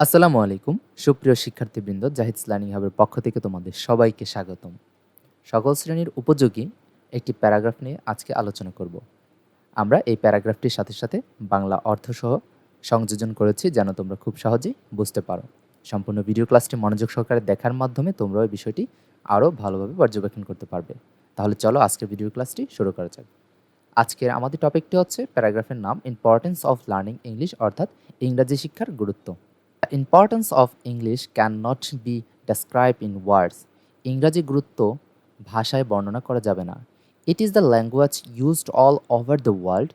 আসসালামু আলাইকুম, সুপ্রিয় শিক্ষার্থীবৃন্দ, জাহিদ লার্নিং হাবের পক্ষ থেকে তোমাদের সবাইকে স্বাগতম। সকল শ্রেণির উপযোগী একটি প্যারাগ্রাফ নিয়ে আজকে আলোচনা করব। আমরা এই প্যারাগ্রাফটির সাথে সাথে বাংলা অর্থসহ সংযোজন করেছি যেন তোমরা খুব সহজেই বুঝতে পারো। সম্পূর্ণ ভিডিও ক্লাসটি মনোযোগ সহকারে দেখার মাধ্যমে তোমরা ওই বিষয়টি আরও ভালোভাবে পর্যবেক্ষণ করতে পারবে। তাহলে চলো আজকের ভিডিও ক্লাসটি শুরু করা যাক। আজকের আমাদের টপিকটি হচ্ছে প্যারাগ্রাফের নাম ইম্পর্টেন্স অফ লার্নিং ইংলিশ অর্থাৎ ইংরাজি শিক্ষার গুরুত্ব। The of English can not be described in words. ইংরাজি গুরুত্ব ভাষায় বর্ণনা করা যাবে না। It is the language used all over the world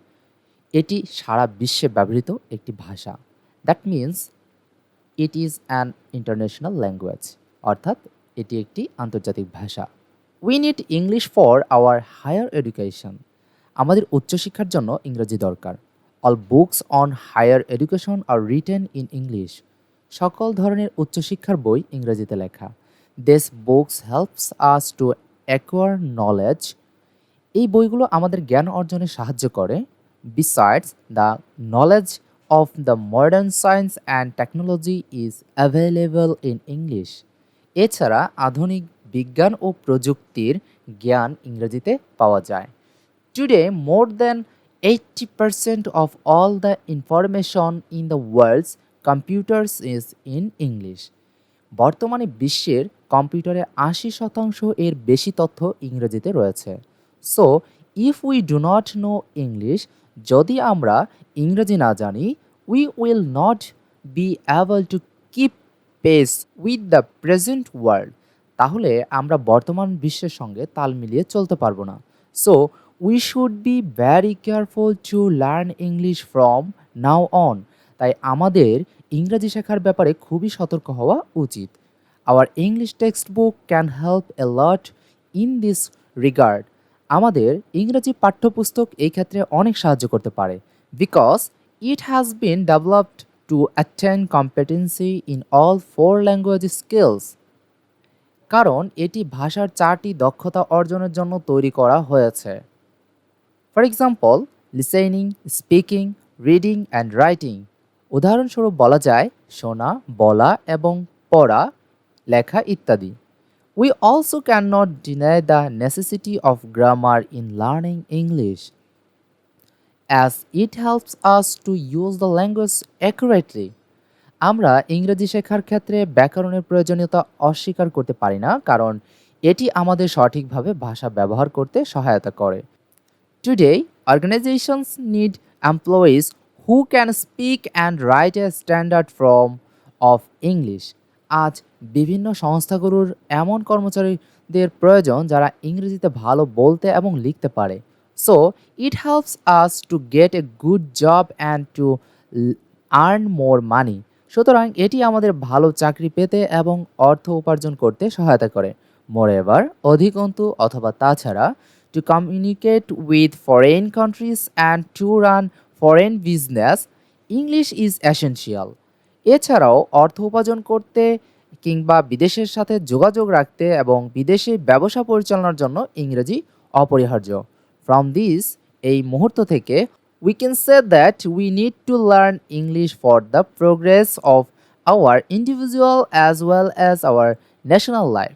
এটি সারা বিশ্বে ব্যবহৃত একটি ভাষা। That means it is an international language অর্থাৎ এটি একটি আন্তর্জাতিক ভাষা। We need English for our higher education আমাদের উচ্চশিক্ষার জন্য ইংরেজি দরকার। All books on higher education are written in English সকল ধরনের উচ্চশিক্ষার বই ইংরেজিতে লেখা। This books helps us to acquire knowledge এই বইগুলো আমাদের জ্ঞান অর্জনে সাহায্য করে। Besides the knowledge of the modern science and technology is available in English এছাড়া আধুনিক বিজ্ঞান ও প্রযুক্তির জ্ঞান ইংরেজিতে পাওয়া যায়। Today more than eighty percent of all the information in the world's computers is in English বর্তমানে বিশ্বের কম্পিউটারে আশি শতাংশ এর বেশি তথ্য ইংরেজিতে রয়েছে। So if we do not know English যদি আমরা ইংরেজি না জানি we will not be able to keep pace with the present world তাহলে আমরা বর্তমান বিশ্বের সঙ্গে তাল মিলিয়ে চলতে পারব না। So we should be very careful to learn English from now on তাই আমাদের ইংরাজি শেখার ব্যাপারে খুবই সতর্ক হওয়া উচিত। Our English text book can help a lot in this regard আমাদের ইংরেজি পাঠ্যপুস্তক এই ক্ষেত্রে অনেক সাহায্য করতে পারে। Because it has been developed to attend competency in all four language skills কারণ এটি ভাষার চারটি দক্ষতা অর্জনের জন্য তৈরি করা হয়েছে। For example listening speaking reading and writing উদাহরণস্বরূপ বলা যায় শোনা বলা এবং পড়া, লেখা ইত্যাদি। We also can not deny the necessity of grammar in learning English as it helps us to use the language accurately আমরা ইংরেজি শেখার ক্ষেত্রে ব্যাকরণের প্রয়োজনীয়তা অস্বীকার করতে পারি না, কারণ এটি আমাদের সঠিকভাবে ভাষা ব্যবহার করতে সহায়তা করে। Today organizations need employees who can speak and write a standard from of English আজ বিভিন্ন সংস্থাগুলোর এমন কর্মচারীদের প্রয়োজন যারা ইংরেজিতে ভালো বলতে এবং লিখতে পারে। So it helps us to get a good job and to earn more money সুতরাং এটি আমাদের ভালো চাকরি পেতে এবং অর্থ উপার্জন করতে সহায়তা করে। মোর এভার অধিকন্তু অথবা তাছাড়া to communicate with foreign countries and to run foreign business English is essential এছাড়াও অর্থ উপার্জন করতে কিংবা বিদেশের সাথে যোগাযোগ রাখতে এবং বিদেশে ব্যবসা পরিচালনার জন্য ইংরেজি অপরিহার্য। ফ্রম দিস এই মুহূর্ত থেকে we can say that we need to learn English for the progress of our individual as well as our national life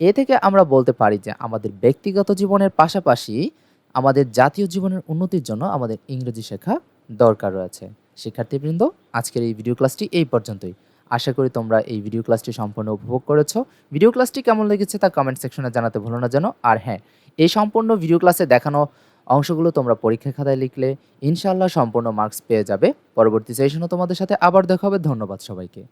এ থেকে আমরা বলতে পারি যে আমাদের ব্যক্তিগত জীবনের পাশাপাশি আমাদের জাতীয় জীবনের উন্নতির জন্য আমাদের ইংরেজি শেখা দরকার রয়েছে। শিক্ষার্থীবৃন্দ, আজকের এই ভিডিও ক্লাসটি এই পর্যন্তই। আশা করি তোমরা এই ভিডিও ক্লাসটি সম্পূর্ণ উপভোগ করেছ। ভিডিও ক্লাসটি কেমন লেগেছে তা কমেন্ট সেকশনে জানাতে ভুলো না যেন। আর হ্যাঁ এই সম্পূর্ণ ভিডিও ক্লাসে দেখানো অংশগুলো তোমরা পরীক্ষা খাতায় লিখলে ইনশাল্লাহ সম্পূর্ণ মার্কস পেয়ে যাবে। পরবর্তী সেশনও তোমাদের সাথে আবার দেখা হবে। ধন্যবাদ সবাইকে।